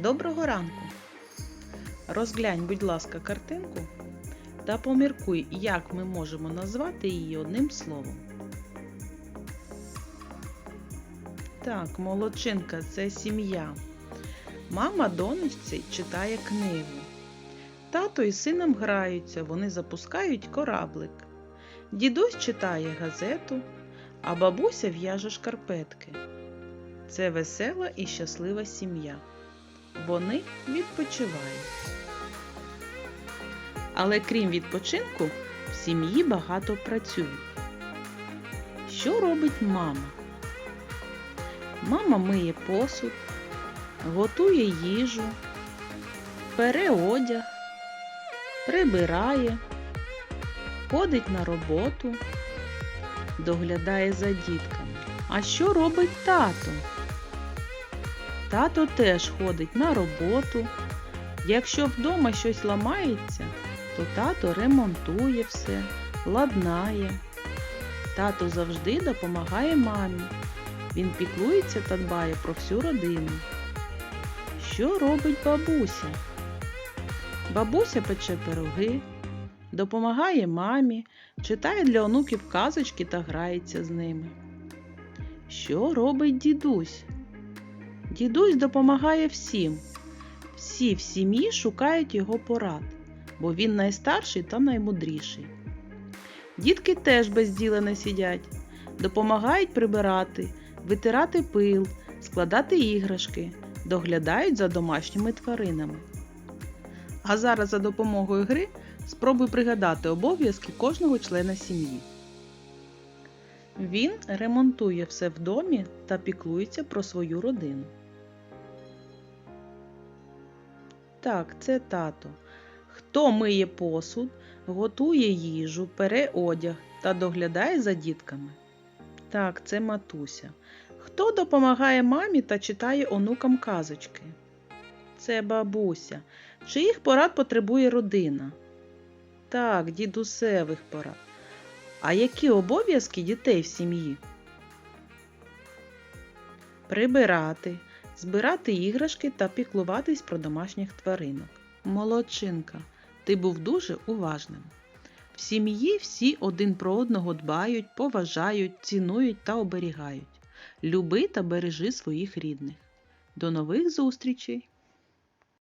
Доброго ранку! Розглянь, будь ласка, картинку та поміркуй, як ми можемо назвати її одним словом. Так, молодчинка це сім'я. Мама донечці читає книгу. Тато і сином граються, вони запускають кораблик. Дідусь читає газету, а бабуся в'яже шкарпетки. Це весела і щаслива сім'я. Вони відпочивають. Але крім відпочинку, в сім'ї багато працюють. Що робить мама? Мама миє посуд, готує їжу, пере одяг, прибирає, ходить на роботу, доглядає за дітками. А що робить тато? Тато теж ходить на роботу. Якщо вдома щось ламається, то тато ремонтує все, ладнає. Тато завжди допомагає мамі. Він піклується та дбає про всю родину. Що робить бабуся? Бабуся пече пироги, допомагає мамі, читає для онуків казочки та грається з ними. Що робить дідусь? Дідусь допомагає всім. Всі в сім'ї шукають його порад, бо він найстарший та наймудріший. Дітки теж без сидять, допомагають прибирати, витирати пил, складати іграшки, доглядають за домашніми тваринами. А зараз за допомогою гри спробуй пригадати обов'язки кожного члена сім'ї. Він ремонтує все в домі та піклується про свою родину. Так, це тато. Хто миє посуд, готує їжу, пере одяг та доглядає за дітками? Так, це матуся. Хто допомагає мамі та читає онукам казочки? Це бабуся. Чиїх порад потребує родина? Так, дідусевих порад. А які обов'язки дітей в сім'ї? Прибирати, збирати іграшки та піклуватись про домашніх тваринок. Молодчинка, ти був дуже уважним. В сім'ї всі один про одного дбають, поважають, цінують та оберігають. Люби та бережи своїх рідних. До нових зустрічей!